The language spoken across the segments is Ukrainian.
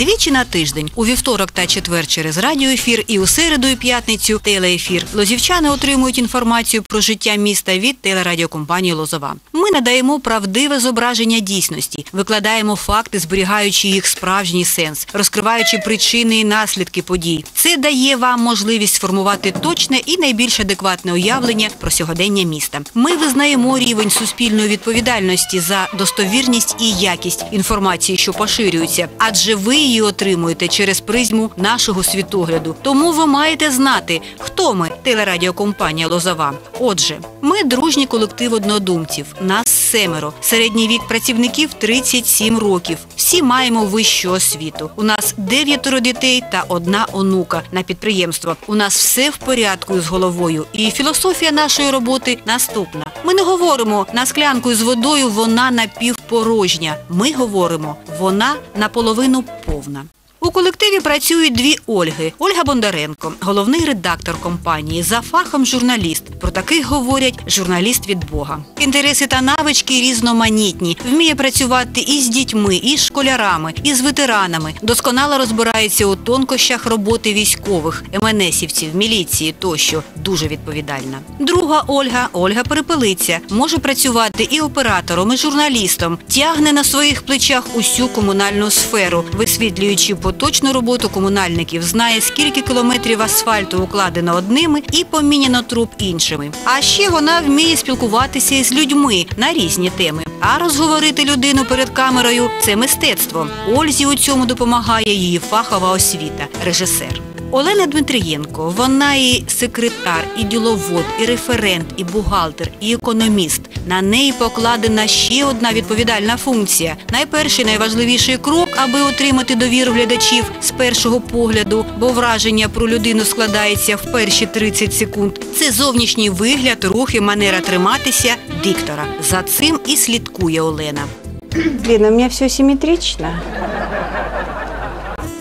Двічі на тиждень у вівторок та четвер через радіоефір і у середу і п'ятницю телеефір. Лозівчани отримують інформацію про життя міста від телерадіокомпанії Лозова. Ми надаємо правдиве зображення дійсності, викладаємо факти, зберігаючи їх справжній сенс, розкриваючи причини і наслідки подій. Це дає вам можливість сформувати точне і найбільш адекватне уявлення про сьогодення міста. Ми визнаємо рівень суспільної відповідальності за достовірність і якість інформації, що поширюється, адже ви її отримуєте через призму нашого світогляду. Тому ви маєте знати, хто ми телерадіокомпанія Лозова. Отже, ми дружній колектив однодумців. Нас семеро. Середній вік працівників 37 років. Всі маємо вищу освіту. У нас дев'ятеро дітей та одна онука на підприємство. У нас все в порядку з головою. І філософія нашої роботи наступна. Ми не говоримо на склянку з водою вона напівпорожня. Ми говоримо вона наполовину повна. У колективі працюють дві Ольги. Ольга Бондаренко, головний редактор компанії, за фахом журналіст. Про таких говорять журналіст від Бога. Інтереси та навички різноманітні. Вміє працювати і з дітьми, і з школярами, і з ветеранами. Досконало розбирається у тонкощах роботи військових, МНСівців, міліції тощо. Дуже відповідальна. Друга Ольга, Ольга Перепелиця, може працювати і оператором, і журналістом. Тягне на своїх плечах усю комунальну сферу, висвітлюючи поточну роботу комунальників, знає, скільки кілометрів асфальту укладено одними і поміняно труб іншими. А ще вона вміє спілкуватися із людьми на різні теми. А розговорити людину перед камерою це мистецтво. Ользі у цьому допомагає її фахова освіта, режисер. Олена Дмитрієнко, вона і секретар, і діловод, і референт, і бухгалтер, і економіст. На неї покладена ще одна відповідальна функція. Найперший найважливіший крок, аби отримати довіру глядачів з першого погляду, бо враження про людину складається в перші 30 секунд. Це зовнішній вигляд, рухи, манера триматися диктора. За цим і слідкує Олена. Блин, у мене все симметрично.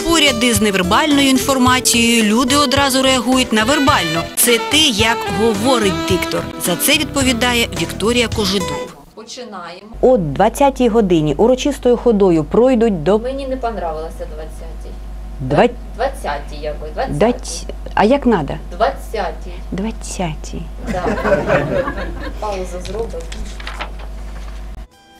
Поряд із невербальною інформацією люди одразу реагують на вербальну. Це те, як говорить диктор. За це відповідає Вікторія Кожедуб. Починаємо. О 20-й годині урочистою ходою пройдуть до Мені не понравилося 20-й. два... 20-й якби, 20-й. дать... А як надо? 20-й. 20-й. Да. Паузу зробимо.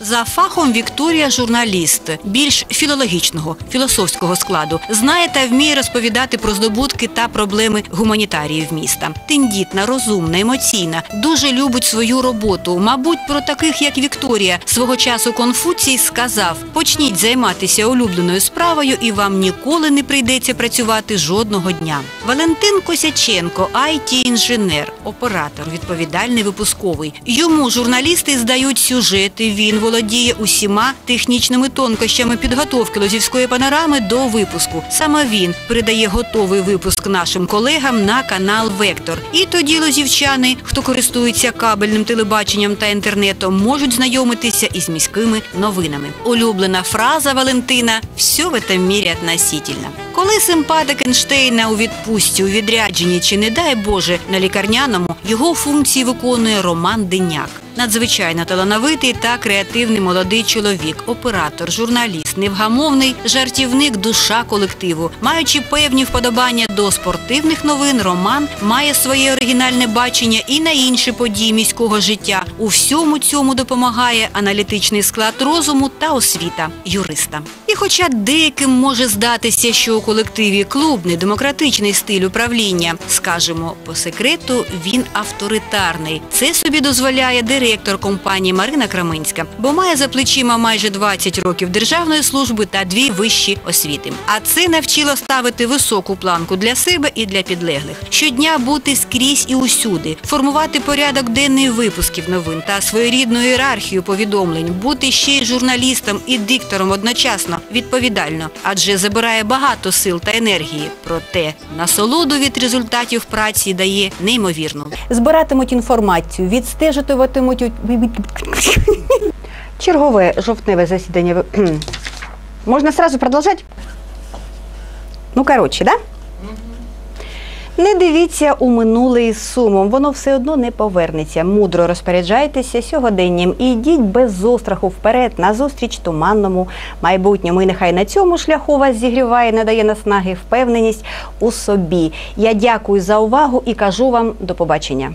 За фахом Вікторія журналіст більш філологічного, філософського складу, знає та вміє розповідати про здобутки та проблеми гуманітаріїв міста. Тендітна, розумна, емоційна, дуже любить свою роботу. Мабуть, про таких як Вікторія свого часу Конфуцій сказав: почніть займатися улюбленою справою, і вам ніколи не прийдеться працювати жодного дня. Валентин Косяченко, it інженер оператор, відповідальний випусковий. Йому журналісти здають сюжети. Він володіє усіма технічними тонкощами підготовки лозівської панорами до випуску. Саме він передає готовий випуск нашим колегам на канал Вектор. І тоді лозівчани, хто користується кабельним телебаченням та інтернетом, можуть знайомитися із міськими новинами. Улюблена фраза Валентина «Все в этом мірі относительно». Коли симпатик Ейнштейна у відпустці, у відрядженні чи, не дай Боже, на лікарняному, його функції виконує Роман Деняк. Надзвичайно талановитий та креативний молодий чоловік, оператор, журналіст, невгамовний жартівник, душа колективу. Маючи певні вподобання до спортивних новин, Роман має своє оригінальне бачення і на інші події міського життя. У всьому цьому допомагає аналітичний склад розуму та освіта юриста. І хоча деяким може здатися, що у колективі клубний демократичний стиль управління, скажімо, по секрету, він авторитарний. Це собі дозволяє директор компанії Марина Краминська, бо має за плечима майже 20 років державної служби та дві вищі освіти. А це навчило ставити високу планку для себе і для підлеглих. Щодня бути скрізь і усюди, формувати порядок денний випусків новин та своєрідну ієрархію повідомлень, бути ще й журналістом і диктором одночасно відповідально, адже забирає багато сил та енергії. Проте насолоду від результатів праці дає неймовірну. Збиратимуть інформацію, відстежуватимуть чергове жовтневе засідання. Можна сразу продовжати? Ну, коротше, да? Не дивіться у минуле із сумом, воно все одно не повернеться. Мудро розпоряджайтеся сьогоденням і йдіть без зостраху вперед назустріч туманному майбутньому. І нехай на цьому шляху вас зігріває, надає наснаги впевненість у собі. Я дякую за увагу і кажу вам до побачення.